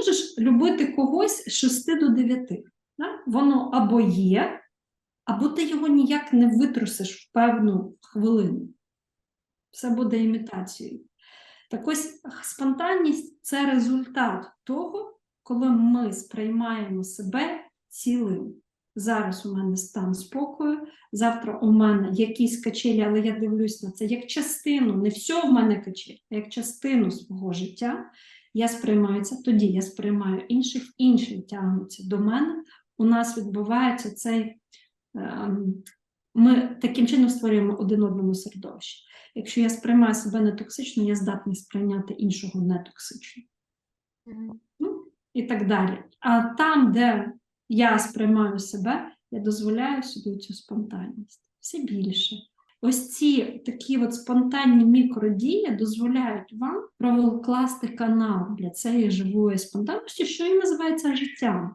можеш любити когось з 6 до 9. Да? Воно або є, або ти його ніяк не витрусиш в певну хвилину. Все буде імітацією. Так ось спонтанність це результат того, коли ми сприймаємо себе цілим. Зараз у мене стан спокою, завтра у мене якісь качелі, але я дивлюсь на це як частину, не все в мене качелі, а як частину свого життя. Я сприймаю це, тоді я сприймаю інших, інші тягнуться до мене. У нас відбувається цей. ем, Ми таким чином створюємо один одному середовище. Якщо я сприймаю себе нетоксично, я здатний сприйняти іншого нетоксично. Ну, і так далі. А там, де я сприймаю себе, я дозволяю собі цю спонтанність. Все більше. Ось ці такі от спонтанні мікродії дозволяють вам прокласти канал для цієї живої спонтанності, що і називається життям.